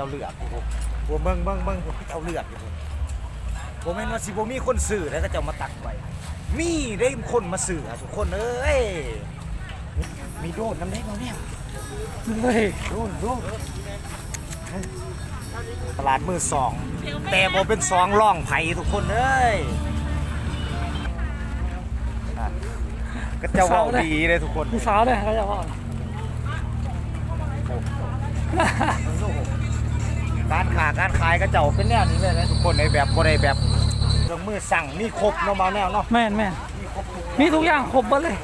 จ้าเลือกอยู่ผมเบิ่งเบิ่งเบิ่งผมเขาเจ้าเลือกอยู่ผมผมเห็นว่าสิบมีคนซื้อแล้วก็จ้ามาตักไว้มีได้คนมาซื้อทุกคนเอ้ย มีโดดน้ำเล็กน้ำเนี่ยเฮ้ยโดดโดดตลาดมือสอง แต่บ่เป็นสองร่องไผ่ทุกคนเอ้ยก็เจะเว่าดีเลยทุกคนมีสาวด้วยเขาจะว่า การขาการขายก็เจ้าเป็นแนวนี้เลยนะทุกคนในแบบบ่ได้แบบเครื่องมือสั่งมีครบเนาะมาแนวเนาะแม่นแม่นมีครบทุกมีทุกอย่างครบหมดเลย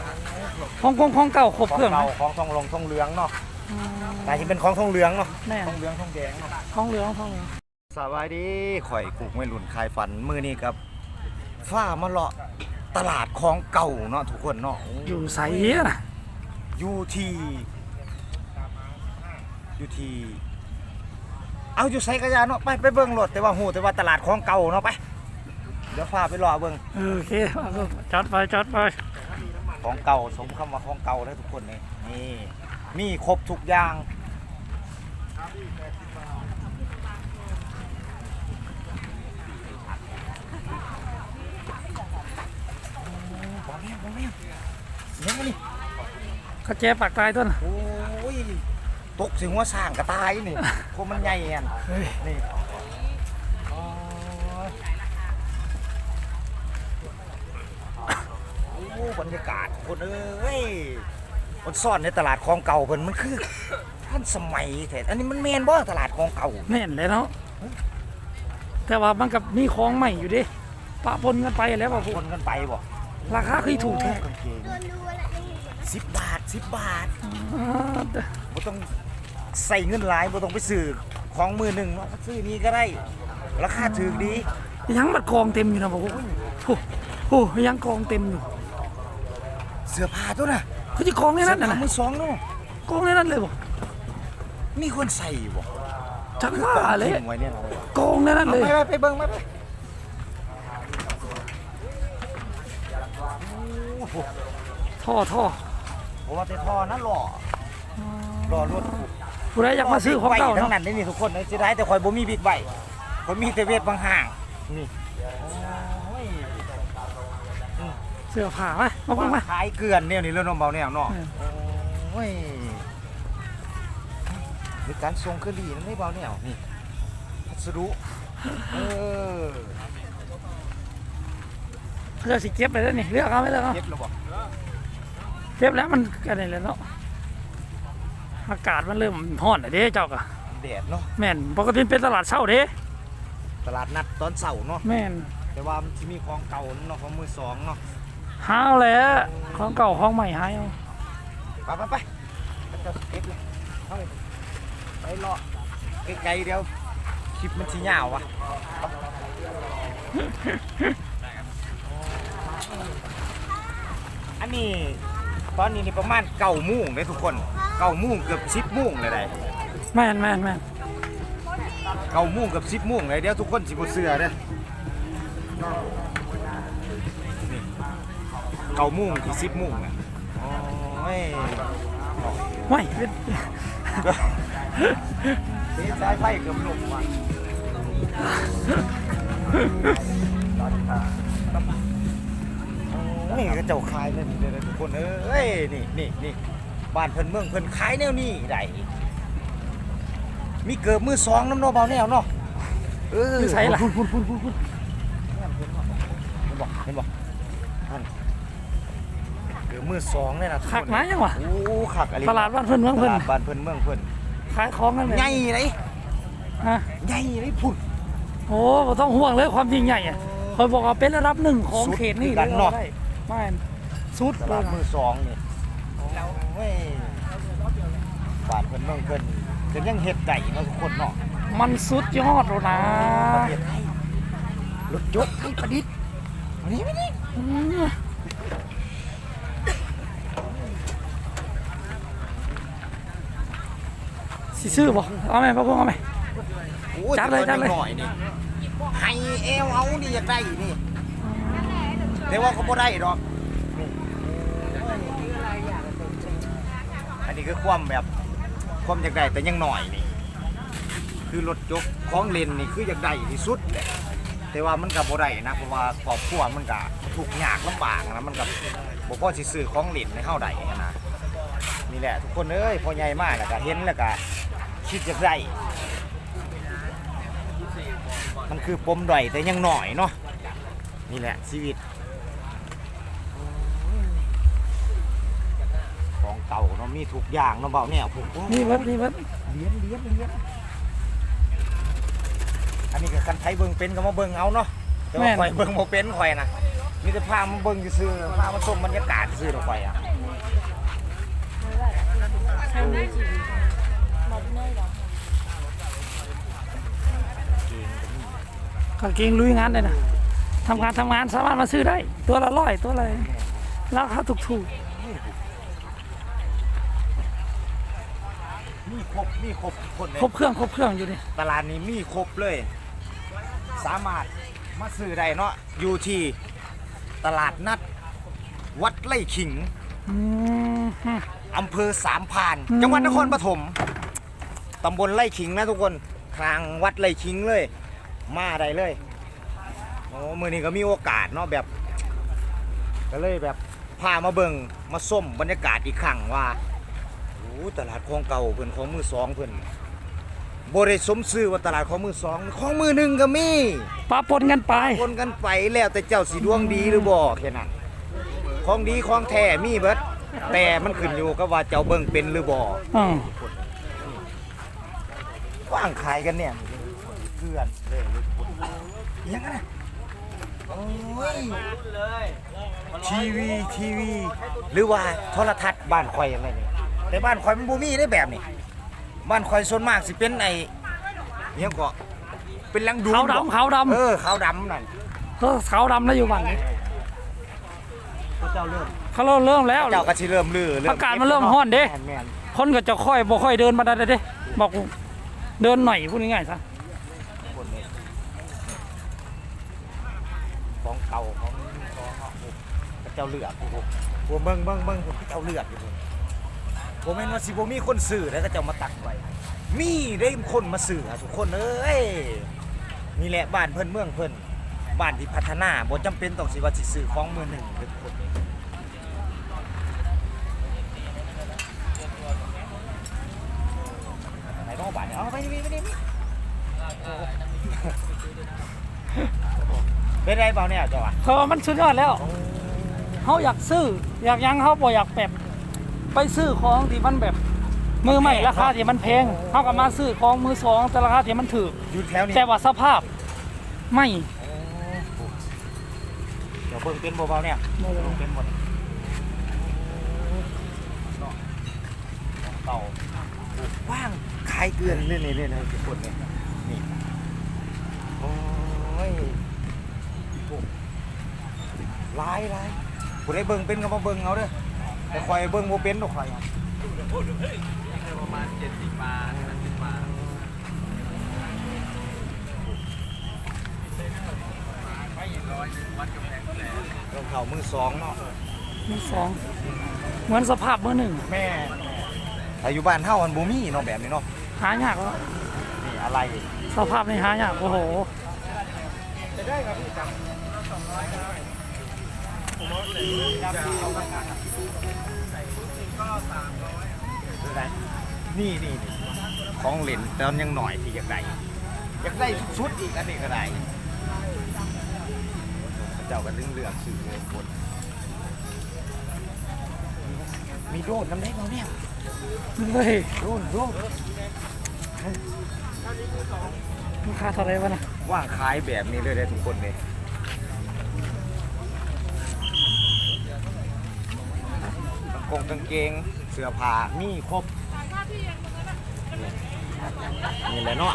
ของกงของเก่าครบของเครื่องเก่าของทองลงทองเหลืองเนาะอืมแต่ที่เป็นของทองเหลืองเนาะแม่นทองเหลืองทองแดงเนาะของเหลืองของเหลืองสบายดีข่อยกูไม่หลุนคลายฝันมือนี้กับฟ้ามาเลาะตลาดของเก่าเนาะทุกคนเนาะอยู่ใสน่ะอยู่ที่อยู่ที่ เอาอยู่ไสกระยาเนาะไปไปเบิ่งรถแต่ว่าหูแต่ว่าตลาดของเก่าเนาะไปเดี๋ยวฟ้าไปรอเบิ่งเออโอเคเอาลูกจัดไปจัดไปของเก่าสมคำว่าของเก่าเลยทุกคนนี่นี่มีครบทุกอย่างบอลแม่บอลแม่เนี่ยนี่เขาแจปากตายต้น โอ้ย ตกสิหัวสร้างกระตายนี่พวกมันใหญ่อันเฮ้ยนี่โอ้ยโอ้บรรยากาศคนเอ้ยมันซ่อนในตลาดของเก่าเพิ่นมันคือท่านสมัยแท้อันนี้มันแมนบ่ตลาดของเก่า แม่นเลยเนาะแต่ว่ามันกับมีของใหม่อยู่ดิปะปนกันไปแล้วป่ะพวคกนกันไปบ่ราคาคือถูกแท้กางเกงสิบบาทสิบบาทอ่าบ่ต้อง ใส่เงินหลายบ่ต้องไปซื้อของมือหนึ่งเนาะซื้อนี้ก็ได้ ราคาถูกดียังบัดกองเต็มอยู่นะบอกโอ้โหยังกองเต็มอยู่ เสื้อผ้าตัวน่ะเขาจะกองในนั้นน่ะเสื้อนะผ้ามือสองเนาะกองในนั้นเลยบอกมีคนใส่บ่จังว่าเลยทิ้งไว้เนี่ยเรากองในนั้นเลยไปไปไปเบิ่งไปไปโอ้โหท่อท่อผมว่าแต่ท่อนั้นหล่อหล่อรถ ผู้ใดอยากมาซื้อของเก่าบิ๊ไบค์ทั้เนาะงนั้นนี่ทุกคนสิได้แต่คอยบ่มีบิ๊กไบค์คอยมีแต่เวทบางห่างนี่โอ้ยเสื้อผ้าไหมมาเพิ่งมา ขายเกลือนเนี่ยนี่เรื่องน้องเบาแนวเนาะเออโอ้ยมีการส่งเครื่องดีนั่นไม่เบาแนวนี่พัสดุเออเขาจะสิเก็บไปแล้วนี่เลือกเอาไม่เลือกเอาเย็บแล้วบ่เก็บแล้วมันกันนี่แหละเนาะ อากาศมันเริ่มร้อนแล้วเด้เจ้ากะแดดเนาะแม่นปกติเป็นตลาดเช้าเด้ตลาดนัดตอนเสาร์เนาะแม่นแต่ว่ามันจะมีของเก่าเนาะของมือสองเนาะหาเอาแหล้วของเก่าของใหม่หายเอาไปไปไปไปเจ้าเก็บเลยเอาไปไปรอไกลๆเดียวคลิปมันสิยาวว่ะอันนี้ตอนนี้นี่ประมาณเก้าโมุ่งเลยทุกคน เก้าโมุ่งเกือบสิบโมุ่งเลยได้แม่นแม่นแม่นเก้าโมุ่งเกือบสิบโมุ่งเลยเดี๋ยวทุกคนสิบเสือเด้อนี่เก้าโมุ่งที่สิบโมุ่งน่ะโอ้ยไม่เป็นเสียสายไฟเกือบหลงว่ะนี่ก็เจ้าขายเลยนี่เด้อทุกคนเอ้ยนี่นี่นี่ บ้านเพิ่นเมืองเพิ่นขายแนวนี้ได้มีเกิดมือสองน้ำเนอเบาแนวเนาะเออคือใส่ล่ะพุ่นพุ่นพุ่นพุ่นพุ่นเห็นบ่เห็นบ่นั่นเกิดมือสองเลยนะทุขักคนะยังวะโอ้ขักอะไรตลาดบ้านเพิ่นเมืองเพิ่นตลาดบ้านเพิ่นเมืองเพิ่นขายของกันเลยใหญ่เลยฮะใหญ่เลยพุ่นโอ้บ่ต้องห่วงเลยความจริงใหญ่อะคอยบอกว่าเป็นระดับหนึ่งของสุดเขตนี่คือกันเนาะได้ไม่นสุดตเลลายดนะมือสองนี่ โอ้ยบ้านเพิ่นเมืองเพิ่นเพิ่นยังเฮ็ดได้เนาะทุกคนเนาะมันสุดยอดแล้วนะประเทศไทยรถยนต์ไทยประดิษฐ์มานี่มานี่อืมสิซื้อบ่เอาไหมพ่อพวงเอาไหม โอ้ยจัดเลยแต่จัดเลยว่าหน่อยนี่ให้เอวเอานี่อยากได้นี่แต่ว่าก็บ่ได้ดอกนี่อั นี้คือความแบบความอยากได้แต่ยังหน่อยนี่ คือรถจกของเล่นนี่คืออยากได้ที่สุดแหละแต่ว่ามันก็บ่ได้นะเพราะว่าครอบครัวมันก็ทุกยากลำบากนะมันก็บ่พอสิซื้อของเล่นให้เฮาได้นะนี่แหละ ทุกคนเอ้ยพอใหญ่มากแล้วก็เห็นแล้วก็คิดอยากได้มันคือปมด้อยแต่ยังหน่อยเนาะนี่แหละชีวิต มีทุกอย่างเนาะเบาเนี่ยผมนี่เบิดนี่เบิดเลี้ยนเลี้ยนเลี้ยนอันนี้ก็คันไทยเบิ่งเป็นก็มาเบิ่งเอาเนาะแต่ว่าข่อยเบิ่งบ่เป็นข่อยนะมีแต่พามาเบิ่งซื่อๆพามาชมบรรยากาศซื่อๆดอกข่อยอะกางเกงลุยงานเลยนะทำงานทำงานสามารถมาซื้อได้ ตัวละร้อยตัวละราคาถูก มีครบมีครบทุกคนเลยๆครบเครื่องครบเครื่องอยู่นี่ตลาดนี้มีครบเลย สามารถมาซื้อได้เนาะอยู่ที่ตลาดนัด วัดไร่ขิงอืม อำเภอสามพราน อืม จังหวัดนครปฐมตำบลไร่ขิงนะทุกคนทางวัดไร่ขิงเลย มาได้เลยโอ้มือนี้ก็มีโอกาสเนาะแบบ ก็เลยแบบพามาเบิงมาส้มบรรยากาศอีกครั้งว่าโอ้ ตลาดของเก่าเพิ่นของมือสองเพิ่นบ่ได้สมชื่อว่าตลาดของมือสองของมือหนึ่งก็มีปะปนกันไปคนกันไปแล้วแต่เจ้าสีดวงดีหรือบ่แค่นั้นของดีของแท้มีเบิดแต่มันขึ้นอยู่กับว่าเจ้าเบิ่งเป็นหรือบ่อืมว่างขายกันเนี่ยเพื่อนเลยยังไงโอ้ยทีวีทีวี หรือว่าโทรทัศน์บ้านคอยอะไรนี่ แต่บ้านคอยมันบ่มีได้แบบนี้บ้านคอยส่วนมากสิเป็นไอ้เนี้ยก็เป็นลังดูขาวดำขาวดเออขาวดำนั่นำเออขาวดำแล้วอยู่บ้านนี้พระเจ้าเริ่มเขาเริ่มเริ่มแล้วเจ้าก็สิเริ่มลืออากาศมันเริ่มร้อนเด้แม่นแม่นคนก็จะค่อยบ่ค่อยเดินมาได้เด้บอกเดินหน่อยพูดง่ายๆซะคนนี้ของเก่าของของเนาะโอ้พระเจ้าเลือกโอ้โหโอ้เบิ่งเบิ่งเบิ่งพระเจ้าเลือกอยู่ผม แม่นว่าสิบ่มีคนซื้อแล้วก็เจ้ามาตักไว้มีได้คนมาซื้ออะทุกคนเอ้ยนี่แหละบ้านเพิ่นเมืองเพิ่นบ้านที่พัฒนาบ่จำเป็นต้องสิว่าสิซื้อของมือหนึ่งเด้อทุกคนไหนต้องเอาบ้านเนี่ยเอาไปนี่ไปนี่ไปนี่เป็นไรเปล่าเนี่ยเจ้าวะเพราะว่ามันสุดยอดแล้วเขาอยากซื้ออยากหยังเขาบ่อยากแบบ ไปซื้อของที่มันแบบมือใหม่ราคาที่มันแพงเขาก็มาซื้อของมือสองแต่ราคาที่มันถูกอยู่แถวนี้แต่ว่าสภาพไม่เดี๋ยวเบิ่งเป็นเบาๆเนี่ยเบิ่งเป็นหมดเนาะของเก่าว่างขายเกลือนเลยนี่เลยนะทุกคนเนี่ยนี่โอ้ยโอ้หลายหลายผู้ใดเบิ่งเป็นก็มาเบิ่งเอาเด้อ แต่คอยเบิ่งบ่เป็นดอกคอยอะประมาณ70บาท80บาทรองเท้ามือสองเนาะมือสองเหมือนสภาพมือหนึ่งแม่แต่อยู่บ้านเฮามันบ่มีเนาะแบบนี้เนาะหายากแล้วนี่อะไร สภาพในหายากโอ้โหคืออะไร นี่นี่นี่ของเล่นตอนยังหน่อยที่อยากได้อยากได้ชุดอีกอันนี้ก็ได้เจ้าก็เรื่องเลือกซื้อเลยคนมีโดนน้ำเล็กเราเนี่ยเฮ้ยโดนโดนราคาเท่าไหรวะนะว่างขายแบบนี้เลยได้ทุกคนเลย กงกงกางเกงเสื้อผ้ามีครบนี่แหละเนาะ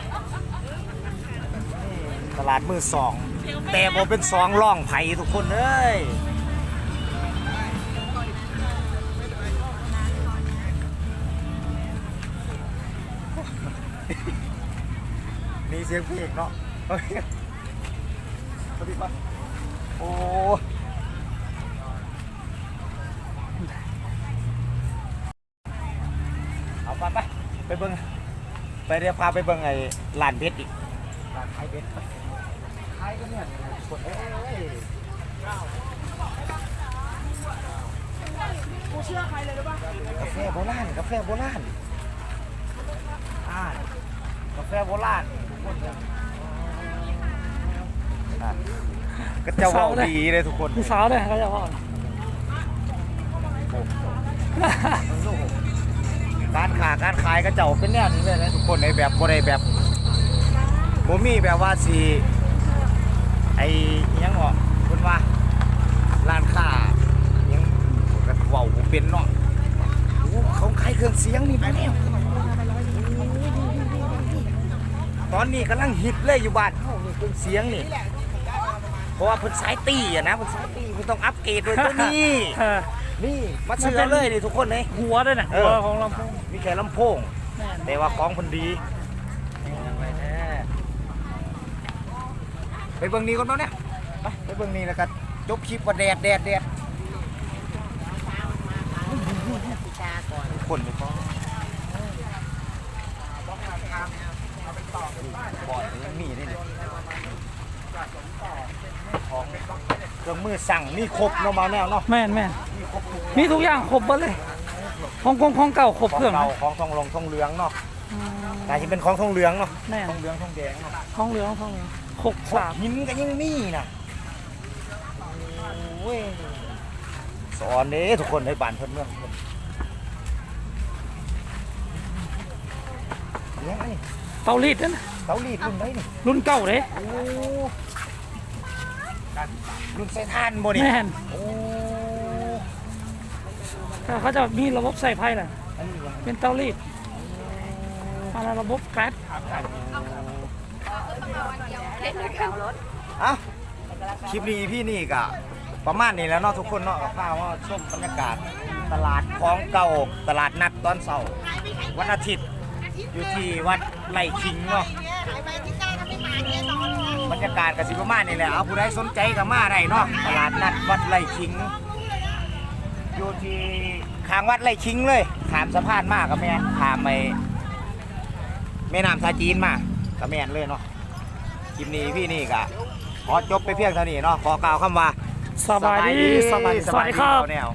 ตลาดมือสอง แต่บ่เป็นสองร่องไผ่ทุกคนเอ้ยมีเสียงเพลงเนาะเฮ้ยสวัสดีครับโอ้เอา ไปไปไปเบิ่งไปไปเดี๋ยวพาไปเบิ่งไอ้ร้านเพชรอีกร้านขายเพชรขายก็เนี่ยคนเอ้ยกาแฟโบราณกาแฟโบราณอ่ากาแฟโบราณทุกคนเลยอะก็จะเว่าดีเลยทุกคนผู้สาวเลยเขาจะว่า การขาการขายก็เจ้าเป็นแนวนี้เลยนะทุกคนในแบบบ่ได้แบบบ่มีแบบว่าสิไอ้ยังบ่เพิ่นว่าร้านค้ายังก็เว้าบ่เป็นเนาะโอ้เขาขายเครื่องเสียงนี่มาแล้วตอนนี้กำลังฮิตเลยอยู่บ้านเฮานี่เครื่องเสียงนี่เพราะว่าเพิ่นสายตีอะนะเพิ่นสายตีเพิ่นต้องอัปเกรดด้วยตัวนี้ นี่มาซื้อเอาเลยดิทุกคนเลยหัวด้วยนะเอหัอวของลำโพงมีแค่ลำโพงแม่นแต่ว่าของคนดีไปเบิ่งนี้ก่อนเนาะเนี่ยไปไปเบิ่งนี้แล้วก็จบคลิปว่าแดดแดดแดดคนเลยก็บอดยังมีได้เลยของเครื่องมือสั่งมีครบเนาะมาแนวเนาะแม่นแม่น มีครบทุกมีทุกอย่างครบหมดเลยของกงของเก่าครบของเครื่องเราของทองลงทองเหลืองเนาะอืมแต่ที่เป็นของทองเหลืองเนาะแม่นทองเหลืองทองแดงเนาะของเหลืองของเหลืองหกสามหินก็ยังมีนะโอ้ยสอนเด้ทุกคนในบ้านเพิ่นเมืองเพิ่นเลี้ยงไอ้เตารีดนั่นน่ะเตาลีดรุ่นไหนนี่รุ่นเก่าเด้โอ้รุ่นใส่ทานบ่นี่แม่นโอ้ แต่เขาจะมีระบบใส่ไพ่น่ะอันนี้ยังเป็นเตารีดมาแล้วระบบแก๊สอ้าคลิปนี้พี่นี่ก็ประมาณนี้แล้วเนาะทุกคนเนาะกับข้าวว่าชมบรรยากาศตลาดของเก่าตลาดนัดตอนเสาร์วันอาทิตย์อยู่ที่วัดไร่ขิงเนาะบรรยากาศกับสิประมาณนี่แหละเอาผู้ใดสนใจก็มาได้เนาะตลาดนัดวัดไร่ขิง อยู่ที่ข้างวัดไร่ขิงเลยขามสะพานมากกับแม่นขามไปแม่น้ำท่าจีนมากับแม่นเลยเนาะคลิปนี้พี่นี่ก็ขอจบไปเพียงเท่านี้เนาะขอกล่าวคำว่าสบายดีสบายดีสวัสดีครับ แนว